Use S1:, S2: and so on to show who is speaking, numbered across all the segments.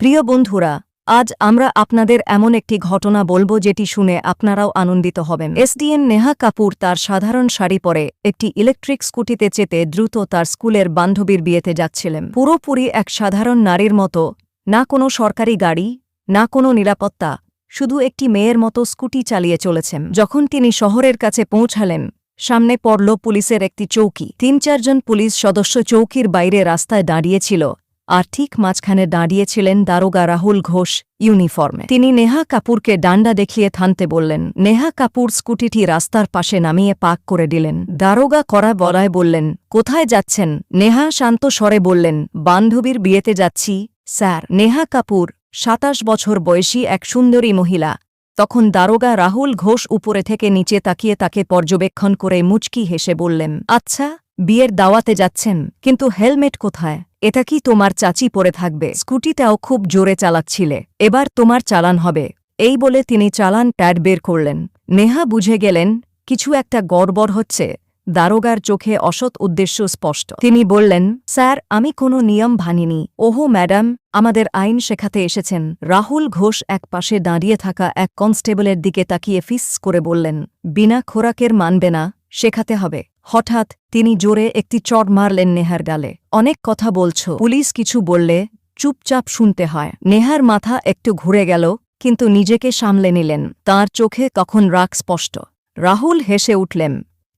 S1: প্রিয় বন্ধুরা, আজ আমরা আপনাদের এমন একটি ঘটনা বলব যেটি শুনে আপনারাও আনন্দিত হবেন। এসডিএন নেহা কাপুর তার সাধারণ শাড়ি পরে একটি ইলেকট্রিক স্কুটিতে চেতে দ্রুত তার স্কুলের বান্ধবীর বিয়েতে যাচ্ছিলেন। পুরোপুরি এক সাধারণ নারীর মতো, না কোনো সরকারি গাড়ি, না কোনো নিরাপত্তা, শুধু একটি মেয়ের মতো স্কুটি চালিয়ে চলেছেন। যখন তিনি শহরের কাছে পৌঁছালেন, সামনে পড়ল পুলিশের একটি চৌকি। তিন চারজন পুলিশ সদস্য চৌকির বাইরে রাস্তায় দাঁড়িয়েছিল আর ঠিক মাঝখানে দাঁড়িয়েছিলেন দারোগা রাহুল ঘোষ ইউনিফর্মে। তিনি নেহা কাপুরকে ডান্ডা দেখিয়ে থানতে বললেন, নেহা কাপুর স্কুটিটি রাস্তার পাশে নামিয়ে পাক করে দিলেন। দারোগা করা বলায় বললেন, কোথায় যাচ্ছেন? নেহা শান্ত স্বরে বললেন, বান্ধবীর বিয়েতে যাচ্ছি, স্যার। নেহা কাপুর, সাতাশ বছর বয়সী এক সুন্দরী মহিলা। তখন দারোগা রাহুল ঘোষ উপরে থেকে নিচে তাকিয়ে তাকে পর্যবেক্ষণ করে মুচকি হেসে বললেন আচ্ছা বিয়ের দাওয়াতে যাচ্ছেন, কিন্তু হেলমেট কোথায়? এটা কি তোমার চাচি পরে থাকবে? স্কুটিটাও খুব জোরে চালাচ্ছিলে। এবার তোমার চালান হবে। এই বলে তিনি চালান প্যাড বের করলেন। নেহা বুঝে গেলেন, কিছু একটা গড়বড় হচ্ছে। দারোগার চোখে অসৎ উদ্দেশ্য স্পষ্ট। তিনি বললেন, স্যার, আমি কোনো নিয়ম ভাঙিনি। ওহো, ম্যাডাম, আমাদের আইন শেখাতে এসেছেন। রাহুল ঘোষ এক পাশে দাঁড়িয়ে থাকা এক কনস্টেবলের দিকে তাকিয়ে ফিস করে বললেন, বিনা খোরাকের মানবে না, শেখাতে হবে। হঠাৎ তিনি জোরে একটি চড় মারলেন নেহার গালে। অনেক কথা বলছ। পুলিশ কিছু বললে চুপচাপ শুনতে হয়। নেহার মাথা একটু ঘুরে গেল, কিন্তু নিজেকে সামলে নিলেন। তার চোখে তখন রাগ স্পষ্ট। রাহুল হেসে উঠলেন,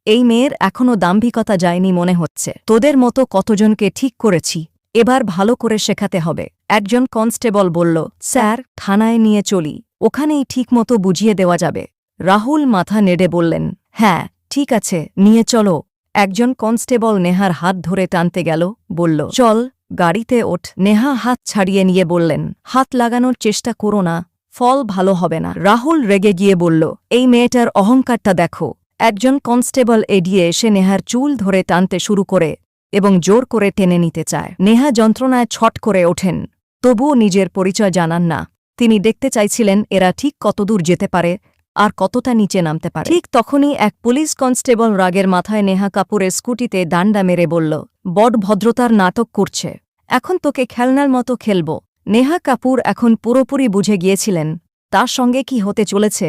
S1: এই মেয়ের এখনও দাম্ভিকতা যায়নি মনে হচ্ছে। তোদের মতো কতজনকে ঠিক করেছি, এবার ভালো করে শেখাতে হবে। একজন কনস্টেবল বলল, স্যার, থানায় নিয়ে চলি। ওখানেই ঠিকমতো বুঝিয়ে দেওয়া যাবে। রাহুল মাথা নেড়ে বললেন হ্যাঁ। ঠিক আছে, নিয়ে চলো। একজন কনস্টেবল নেহার হাত ধরে টানতে গেল, বলল, চল, গাড়িতে ওঠ। নেহা হাত ছাড়িয়ে নিয়ে বললেন, হাত লাগানোর চেষ্টা করো না, ফল ভালো হবে না। রাহুল রেগে গিয়ে বলল, এই মেয়েটার অহংকারটা দেখো। একজন কনস্টেবল এডিয়ে এসে নেহার চুল ধরে টানতে শুরু করে এবং জোর করে টেনে নিতে চায়। নেহা যন্ত্রণায় ছট করে ওঠেন, তবুও নিজের পরিচয় জানান না। তিনি দেখতে চাইছিলেন, এরা ঠিক কতদূর যেতে পারে আর কতটা নিচে নামতে পারে। ঠিক তখনই এক পুলিশ কনস্টেবল রাগের মাথায় নেহা কাপুরের স্কুটিতে ডান্ডা মেরে বলল বড ভদ্রতার নাটক করছে। এখন তোকে খেলনার মতো খেলব। নেহা কাপুর এখন পুরোপুরি বুঝে গিয়েছিলেন, তার সঙ্গে কি হতে চলেছে?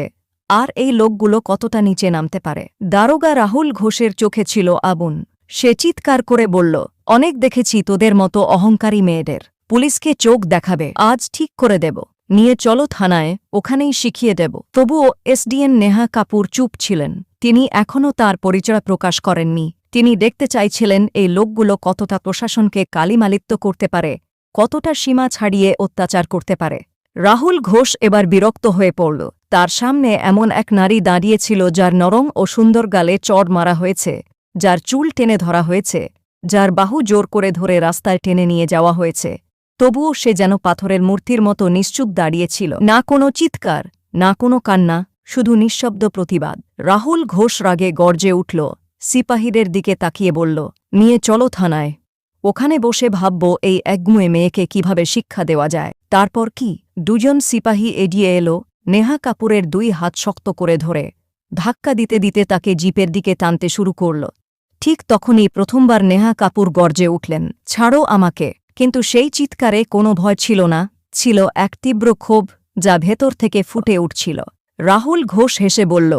S1: আর এই লোকগুলো কতটা নিচে নামতে পারে? দারোগা রাহুল ঘোষের চোখে ছিল আবুন সে চিৎকার করে বলল, অনেক দেখেছি তোদের মতো অহংকারী মেয়েদের। পুলিশকে চোখ দেখাবে। আজ ঠিক করে দেব। নিয়ে চলো থানায়, ওখানেই শিখিয়ে দেব। তবুও এসডিএন নেহা কাপুর চুপ ছিলেন। তিনি এখনও তার পরিচয় প্রকাশ করেননি। তিনি দেখতে চাইছিলেন এই লোকগুলো কতটা প্রশাসনকে কালিমালিত্য করতে পারে, কতটা সীমা ছাড়িয়ে অত্যাচার করতে পারে। রাহুল ঘোষ এবার বিরক্ত হয়ে পড়ল। তার সামনে এমন এক নারী দাঁড়িয়েছিল যার নরম ও সুন্দর গালে চড় মারা হয়েছে, যার চুল টেনে ধরা হয়েছে, যার বাহু জোর করে ধরে রাস্তায় টেনে নিয়ে যাওয়া হয়েছে। তবুও সে যেন পাথরের মূর্তির মতো নিশ্চুপ দাঁড়িয়েছিল না কোনো চিৎকার, না কোনো কান্না, শুধু নিঃশব্দ প্রতিবাদ। রাহুল ঘোষ রাগে গর্জে উঠল, সিপাহীদের দিকে তাকিয়ে বলল, নিয়ে চলো থানায়। ওখানে বসে ভাবব এই একগুঁয়ে মেয়েকে কীভাবে শিক্ষা দেওয়া যায়। তারপর কি? দুজন সিপাহী এড়িয়ে এলো, নেহা কাপুরের দুই হাত শক্ত করে ধরে। ধাক্কা দিতে দিতে তাকে জিপের দিকে টানতে শুরু করল। ঠিক তখনই প্রথমবার নেহা কাপুর গর্জে উঠলেন, ছাড়ো আমাকে। কিন্তু সেই চিৎকারে কোনো ভয় ছিল না, ছিল এক তীব্র ক্ষোভ যা ভেতর থেকে ফুটে উঠছিল। রাহুল ঘোষ হেসে বলল,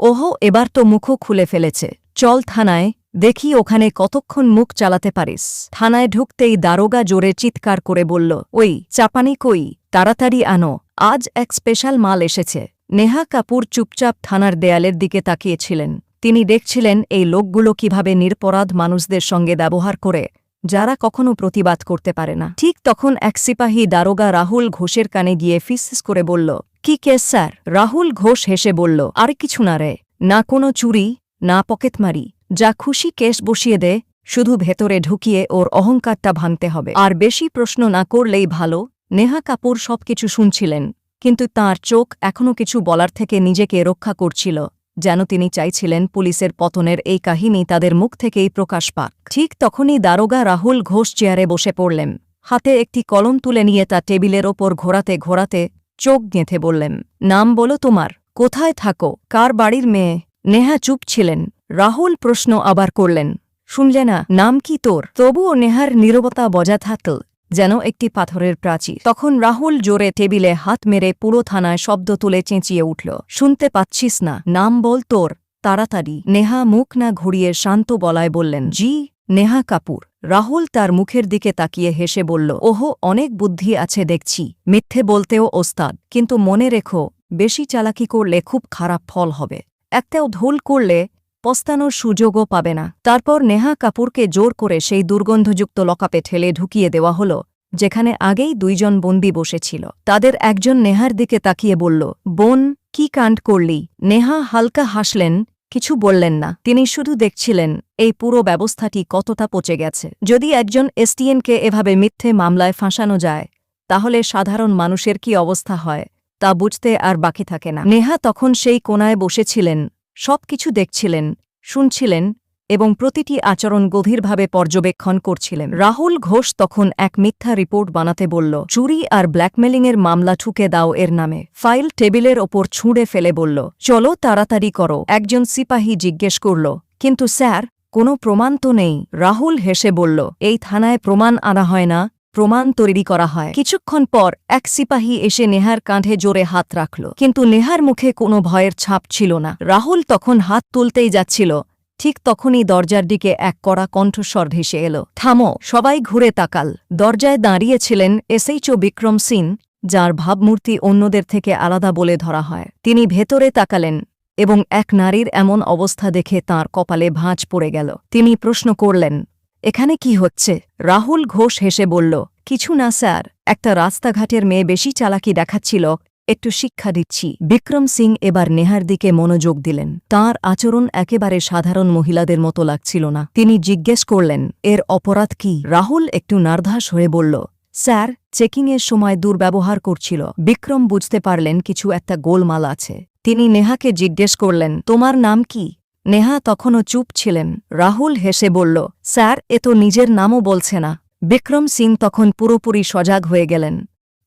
S1: ওহো, এবার তো মুখও খুলে ফেলেছে। চল থানায়, দেখি ওখানে কতক্ষণ মুখ চালাতে পারিস। থানায় ঢুকতেই দারোগা জোরে চিৎকার করে বলল, ওই, চাপানি কই? তাড়াতাড়ি আনো। আজ এক স্পেশাল মাল এসেছে। নেহা কাপুর চুপচাপ থানার দেয়ালের দিকে তাকিয়েছিলেন। তিনি দেখছিলেন এই লোকগুলো কীভাবে নিরপরাধ মানুষদের সঙ্গে ব্যবহার করে যারা কখনো প্রতিবাদ করতে পারে না। ঠিক তখন এক সিপাহী দারোগা রাহুল ঘোষের কানে গিয়ে ফিসফিস করে বলল, কি কেস, স্যার? রাহুল ঘোষ হেসে বলল, আর কিছু না রে, না কোনো চুরি, না পকেটমারি। যা খুশি কেস বসিয়ে দে, শুধু ভেতরে ঢুকিয়ে ওর অহংকারটা ভাঙতে হবে। আর বেশি প্রশ্ন না করলেই ভালো, নেহা কাপুর সবকিছু শুনছিলেন, কিন্তু তার চোখ এখনও কিছু বলার থেকে নিজেকে রক্ষা করছিল। যেন তিনি চাইছিলেন পুলিশের পতনের এই কাহিনী তাদের মুখ থেকেই প্রকাশ পাক। ঠিক তখনই দারোগা রাহুল ঘোষ চেয়ারে বসে পড়লেন। হাতে একটি কলম তুলে নিয়ে তা টেবিলের ওপর ঘোরাতে ঘোরাতে চোখ গেঁথে বললেন, নাম বলো তোমার, কোথায় থাকো? কার বাড়ির মেয়ে? নেহা চুপ ছিলেন। রাহুল প্রশ্ন আবার করলেন, শুনলে না, নাম কি তোর? তবুও নেহার নীরবতা বজা থাকল। যেন একটি পাথরের প্রাচীর। তখন রাহুল জোরে টেবিলে হাত মেরে পুরো থানায় শব্দ তুলে চেঁচিয়ে উঠল, শুনতে পাচ্ছিস না, নাম বল তোর, তাড়াতাড়ি। নেহা মুখ না ঘুরিয়ে শান্ত বলায় বললেন, জি, নেহা কাপুর। রাহুল তার মুখের দিকে তাকিয়ে হেসে বলল, ওহো, অনেক বুদ্ধি আছে দেখছি, মিথ্যে বলতেও ওস্তাদ, কিন্তু মনে রেখো, বেশি চালাকি করলে খুব খারাপ ফল হবে। একটাও ধুল করলে পস্তানোর সুযোগও পাবে না। তারপর নেহা কাপুরকে জোর করে সেই দুর্গন্ধযুক্ত লকাপে ঠেলে ঢুকিয়ে দেওয়া হল, যেখানে আগেই দুইজন বন্দি বসেছিল। তাদের একজন নেহার দিকে তাকিয়ে বলল, বোন, কি কাণ্ড করলি? নেহা হালকা হাসলেন, কিছু বললেন না। তিনি শুধু দেখছিলেন, এই পুরো ব্যবস্থাটি কতটা পচে গেছে। যদি একজন এসটিএনকে এভাবে মিথ্যে মামলায় ফাঁসানো যায়, তাহলে সাধারণ মানুষের কি অবস্থা হয়, তা বুঝতে আর বাকি থাকে না। নেহা তখন সেই কোনায় বসেছিলেন সব কিছু দেখছিলেন, শুনছিলেন এবং প্রতিটি আচরণ গভীরভাবে পর্যবেক্ষণ করছিলেন। রাহুল ঘোষ তখন এক মিথ্যা রিপোর্ট বানাতে বলল, চুরি আর ব্ল্যাকমেলিংয়ের মামলা ঠুকে দাও এর নামে। ফাইল টেবিলের ওপর ছুঁড়ে ফেলে বলল, চলো তাড়াতাড়ি করো। একজন সিপাহী জিজ্ঞেস করল, কিন্তু স্যার, কোনো প্রমাণ তো নেই? রাহুল হেসে বলল, এই থানায় প্রমাণ আনা হয় না প্রমাণ তৈরি করা হয়। কিছুক্ষণ পর এক সিপাহী এসে নেহার কাঁধে জোরে হাত রাখল। কিন্তু নেহার মুখে কোনো ভয়ের ছাপ ছিল না। রাহুল তখন হাত তুলতেই যাচ্ছিল। ঠিক তখনই দরজার দিকে এক কড়া কণ্ঠস্বর ভেসে এল। থামো, সবাই ঘুরে তাকাল। দরজায় দাঁড়িয়েছিলেন এসএইচও বিক্রম সিং, যার ভাবমূর্তি অন্যদের থেকে আলাদা বলে ধরা হয়। তিনি ভেতরে তাকালেন এবং এক নারীর এমন অবস্থা দেখে তার কপালে ভাঁজ পড়ে গেল। তিনি প্রশ্ন করলেন এখানে কি হচ্ছে? রাহুল ঘোষ হেসে বলল, কিছু না, স্যার। একটা রাস্তাঘাটের মেয়ে বেশি চালাকি দেখাচ্ছিল। একটু শিক্ষা দিচ্ছি। বিক্রম সিং এবার নেহার দিকে মনোযোগ দিলেন। তার আচরণ একেবারে সাধারণ মহিলাদের মতো লাগছিল না। তিনি জিজ্ঞেস করলেন, এর অপরাধ কি? রাহুল একটু নার্ভাস হয়ে বলল, স্যার, চেকিংয়ের সময় দুর্ব্যবহার করছিল। বিক্রম বুঝতে পারলেন কিছু একটা গোলমাল আছে। তিনি নেহাকে জিজ্ঞেস করলেন, তোমার নাম কি? নেহা তখনও চুপ ছিলেন। রাহুল হেসে বলল, স্যার, এ তো নিজের নামও বলছে না। বিক্রম সিং তখন পুরোপুরি সজাগ হয়ে গেলেন।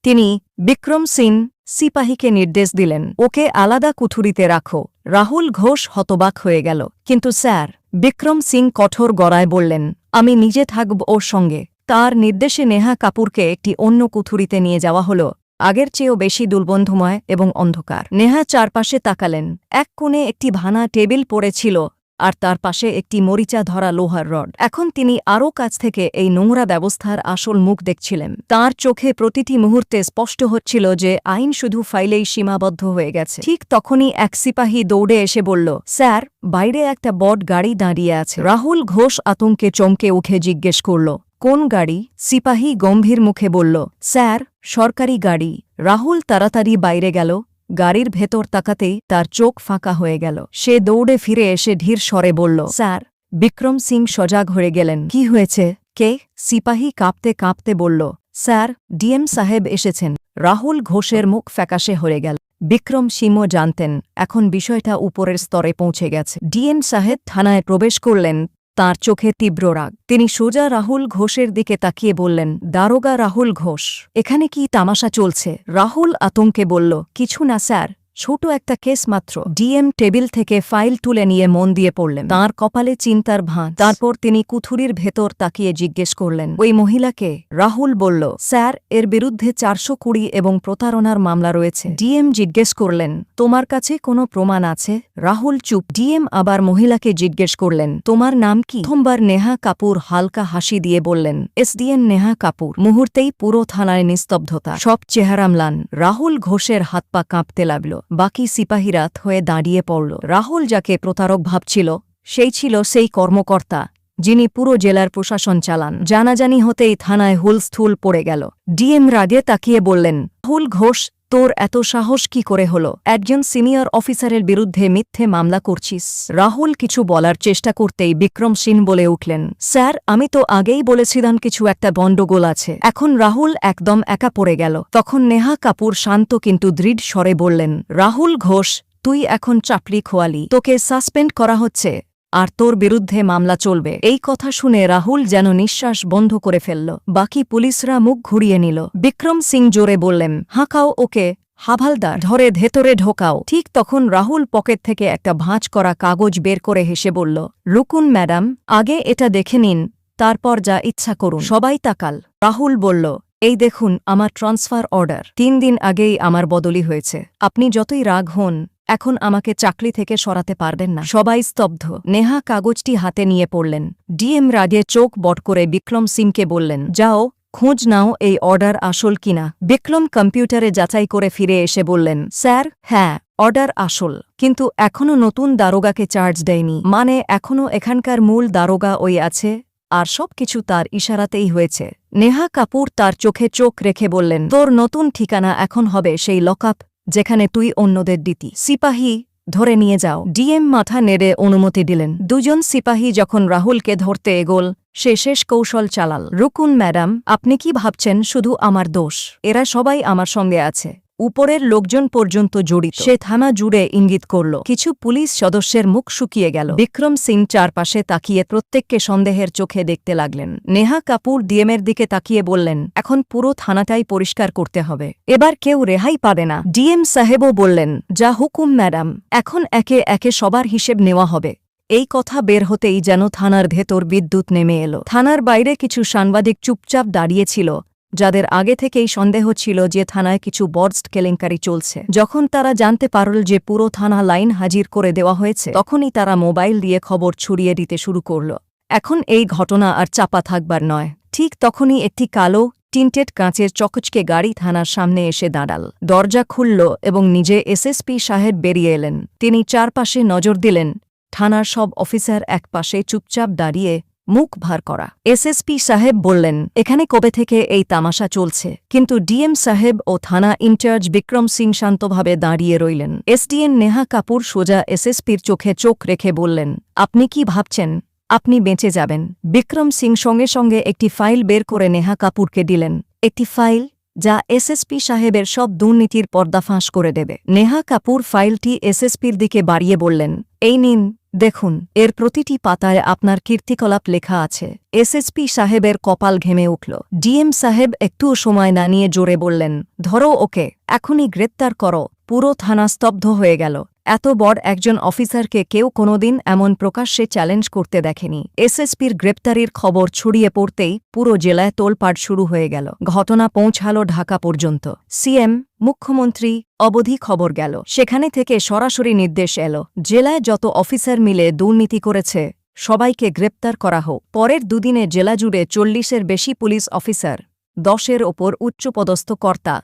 S1: তিনি, বিক্রম সিং, সিপাহীকে নির্দেশ দিলেন, ওকে আলাদা কুঠুরিতে রাখো। রাহুল ঘোষ হতবাক হয়ে গেল, কিন্তু স্যার, বিক্রম সিং কঠোর গড়ায় বললেন, আমি নিজে থাকব ওর সঙ্গে। তার নির্দেশে নেহা কাপুরকে একটি অন্য কুঠুরিতে নিয়ে যাওয়া হল। আগের চেয়েও বেশি দুর্বন্ধময় এবং অন্ধকার। নেহা চারপাশে তাকালেন। এক কোণে একটি ভানা টেবিল পড়েছিল, আর তার পাশে একটি মরিচা ধরা লোহার রড। এখন তিনি আরও কাছ থেকে এই নোংরা ব্যবস্থার আসল মুখ দেখছিলেন। তার চোখে প্রতিটি মুহূর্তে স্পষ্ট হচ্ছিল যে আইন শুধু ফাইলেই সীমাবদ্ধ হয়ে গেছে। ঠিক তখনই এক সিপাহী দৌড়ে এসে বলল, স্যার, বাইরে একটা বট গাড়ি দাঁড়িয়ে আছে। রাহুল ঘোষ আতঙ্কে চমকে উঠে জিজ্ঞেস করল কোন গাড়ি? সিপাহী গম্ভীর মুখে বলল, স্যার, সরকারি গাড়ি। রাহুল তাড়াতাড়ি বাইরে গেল। গাড়ির ভেতর তাকাতেই তার চোখ ফাঁকা হয়ে গেল। সে দৌড়ে ফিরে এসে ধীর স্বরে বলল, স্যার, বিক্রম সিং সজাগ হয়ে গেলেন। কি হয়েছে? কে? সিপাহী কাঁপতে কাঁপতে বলল, স্যার, ডিএম সাহেব এসেছেন। রাহুল ঘোষের মুখ ফ্যাকাশে হয়ে গেল। বিক্রম সিংও জানতেন, এখন বিষয়টা উপরের স্তরে পৌঁছে গেছে। ডিএম সাহেব থানায় প্রবেশ করলেন। তার চোখে তীব্র রাগ। তিনি সোজা রাহুল ঘোষের দিকে তাকিয়ে বললেন, দারোগা রাহুল ঘোষ, এখানে কি তামাশা চলছে? রাহুল আতঙ্কে বলল, কিছু না স্যার। ছোট একটা কেস মাত্র। ডিএম টেবিল থেকে ফাইল তুলে নিয়ে মন দিয়ে পড়লেন। তাঁর কপালে চিন্তার ভাঁজ। তারপর তিনি কুথুরির ভেতর তাকিয়ে জিজ্ঞেস করলেন, ওই মহিলাকে রাহুল বলল, স্যার, এর বিরুদ্ধে চারশো কুড়ি এবং প্রতারণার মামলা রয়েছে। ডিএম জিজ্ঞেস করলেন, তোমার কাছে কোনো প্রমাণ আছে? রাহুল চুপ। ডিএম আবার মহিলাকে জিজ্ঞেস করলেন, তোমার নাম কি? প্রথমবার নেহা কাপুর হালকা হাসি দিয়ে বললেন এসডিএন নেহা কাপুর। মুহূর্তেই পুরো থানায় নিস্তব্ধতা। সব চেহারা ম্লান রাহুল ঘোষের হাত পা কাঁপতে লাগল। বাকি সিপাহিরাত হয়ে দাঁড়িয়ে পড়ল। রাহুল যাকে প্রতারক ভাবছিল, সেই ছিল সেই কর্মকর্তা, যিনি পুরো জেলার প্রশাসন চালান। জানাজানি হতেই থানায় হুলস্থুল পড়ে গেল। ডিএম রাগে তাকিয়ে বললেন হুল ঘোষ তোর এত সাহস কি করে হলো? একজন সিনিয়র অফিসারের বিরুদ্ধে মিথ্যে মামলা করছিস। রাহুল কিছু বলার চেষ্টা করতেই বিক্রম সিং বলে উঠলেন, স্যার, আমি তো আগেই বলেছিলাম কিছু একটা গণ্ডগোল আছে। এখন রাহুল একদম একা পড়ে গেল। তখন নেহা কাপুর শান্ত কিন্তু দৃঢ় স্বরে বললেন, রাহুল ঘোষ, তুই এখন চাপড়ি খোয়ালি। তোকে সাসপেন্ড করা হচ্ছে। আর তোর বিরুদ্ধে মামলা চলবে। এই কথা শুনে রাহুল যেন নিঃশ্বাস বন্ধ করে ফেলল। বাকি পুলিশরা মুখ ঘুরিয়ে নিল। বিক্রম সিং জোরে বললেন, হাঁকাও ওকে, হাভালদার। ধরে ভেতরে ঢোকাও। ঠিক তখন রাহুল পকেট থেকে একটা ভাঁজ করা কাগজ বের করে হেসে বলল, রুকুন ম্যাডাম, আগে এটা দেখে নিন, তারপর যা ইচ্ছা করুন। সবাই তাকাল। রাহুল বলল, এই দেখুন, আমার ট্রান্সফার অর্ডার। তিন দিন আগেই আমার বদলি হয়েছে। আপনি যতই রাগ হন এখন আমাকে চাকরি থেকে সরাতে পারবেন না। সবাই স্তব্ধ। নেহা কাগজটি হাতে নিয়ে পড়লেন। ডিএম রাগে চোখ বট করে বিক্রম সিংকে বললেন, যাও, খোঁজ নাও এই অর্ডার আসল কিনা। বিক্রম কম্পিউটারে যাচাই করে ফিরে এসে বললেন, স্যার হ্যাঁ অর্ডার আসল। কিন্তু এখনও নতুন দারোগাকে চার্জ দেয়নি। মানে এখনও এখানকার মূল দারোগা ওই আছে, আর সবকিছু তার ইশারাতেই হয়েছে। নেহা কাপুর তার চোখে চোখ রেখে বললেন, তোর নতুন ঠিকানা এখন হবে সেই লকআপ যেখানে তুই অন্যদের দিতি। সিপাহী, ধরে নিয়ে যাও। ডিএম মাথা নেড়ে অনুমতি দিলেন। দুজন সিপাহী যখন রাহুলকে ধরতে এগোল, সে শেষ কৌশল চালাল। রুকুন, ম্যাডাম, আপনি কি ভাবছেন শুধু আমার দোষ? এরা সবাই আমার সঙ্গে আছে। উপরের লোকজন পর্যন্ত জড়িত। সে থানা জুড়ে ইঙ্গিত করল। কিছু পুলিশ সদস্যের মুখ শুকিয়ে গেল। বিক্রম সিং চারপাশে তাকিয়ে প্রত্যেককে সন্দেহের চোখে দেখতে লাগলেন। নেহা কাপুর ডিএমের দিকে তাকিয়ে বললেন, এখন পুরো থানাটাই পরিষ্কার করতে হবে। এবার কেউ রেহাই পাবে না। ডিএম সাহেবও বললেন, যা হুকুম, ম্যাডাম। এখন একে একে সবার হিসেব নেওয়া হবে। এই কথা বের হতেই যেন থানার ভেতর বিদ্যুৎ নেমে এলো। থানার বাইরে কিছু সাংবাদিক চুপচাপ দাঁড়িয়েছিল যাদের আগে থেকেই সন্দেহ ছিল যে থানায় কিছু বর্স্ট কেলেঙ্কারি চলছে। যখন তারা জানতে পারল যে পুরো থানা লাইন হাজির করে দেওয়া হয়েছে, তখনই তারা মোবাইল দিয়ে খবর ছড়িয়ে দিতে শুরু করল। এখন এই ঘটনা আর চাপা থাকবার নয়। ঠিক তখনই একটি কালো, টিন্টেড কাঁচের চকচকে গাড়ি থানার সামনে এসে দাঁড়াল। দরজা খুলল এবং নিজে এসএসপি সাহেব বেরিয়ে এলেন। তিনি চারপাশে নজর দিলেন। থানার সব অফিসার একপাশে চুপচাপ দাঁড়িয়ে মুখ ভার করা। এসএসপি সাহেব বললেন, এখানে কবে থেকে এই তামাশা চলছে? কিন্তু ডিএম সাহেব ও থানা ইনচার্জ বিক্রম সিং শান্তভাবে দাঁড়িয়ে রইলেন। এসডিএন নেহা কাপুর সোজা এসএসপির চোখে চোখ রেখে বললেন, আপনি কি ভাবছেন? আপনি বেঁচে যাবেন। বিক্রম সিং সঙ্গে সঙ্গে একটি ফাইল বের করে নেহা কাপুরকে দিলেন। একটি ফাইল? যা এসএসপি সাহেবের সব দুর্নীতির পর্দাফাঁস করে দেবে। নেহা কাপুর ফাইলটি এসএসপির দিকে বাড়িয়ে বললেন, এই নিন, দেখুন, এর প্রতিটি পাতায় আপনার কীর্তিকলাপ লেখা আছে। এসএসপি সাহেবের কপাল ঘেমে উঠল। ডিএম সাহেব একটুও সময় না নিয়ে জোরে বললেন, ধরো ওকে, এখনই গ্রেপ্তার করো। পুরো থানা স্তব্ধ হয়ে গেল। এত বড় একজন অফিসারকে কেউ কোনোদিন এমন প্রকাশ্যে চ্যালেঞ্জ করতে দেখেনি। এসএসপির গ্রেপ্তারির খবর ছড়িয়ে পড়তেই পুরো জেলায় তোলপাট শুরু হয়ে গেল। ঘটনা পৌঁছালো ঢাকা পর্যন্ত। সিএম, মুখ্যমন্ত্রী, অবধি খবর গেল। সেখানে থেকে সরাসরি নির্দেশ এলো, জেলায় যত অফিসার মিলে দুর্নীতি করেছে, সবাইকে গ্রেপ্তার করা হোক। পরের দুদিনে জেলা জুড়ে চল্লিশের বেশি পুলিশ অফিসার, দশের ওপর উচ্চপদস্থ কর্তা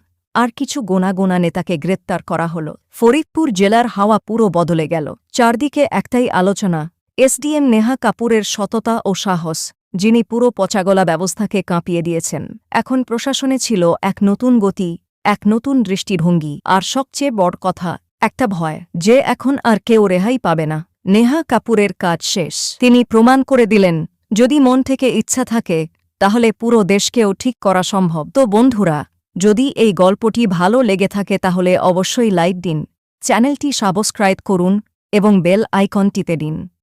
S1: আর কিছু গোনা গোনা নেতাকে গ্রেপ্তার করা হল। ফরিদপুর জেলার হাওয়া পুরো বদলে গেল। চারদিকে একটাই আলোচনা, এসডিএম নেহা কাপুরের সততা ও সাহস, যিনি পুরো পচাগলা ব্যবস্থাকে কাঁপিয়ে দিয়েছেন। এখন প্রশাসনে ছিল এক নতুন গতি, এক নতুন দৃষ্টিভঙ্গি আর সবচেয়ে বড় কথা, একটা ভয় যে এখন আর কেউ রেহাই পাবে না। নেহা কাপুরের কাজ শেষ। তিনি প্রমাণ করে দিলেন, যদি মন থেকে ইচ্ছা থাকে, তাহলে পুরো দেশকেও ঠিক করা সম্ভব। তো বন্ধুরা যদি এই গল্পটি ভালো লেগে থাকে তাহলে অবশ্যই লাইক দিন, চ্যানেলটি সাবস্ক্রাইব করুন এবং বেল আইকনটিতে দিন।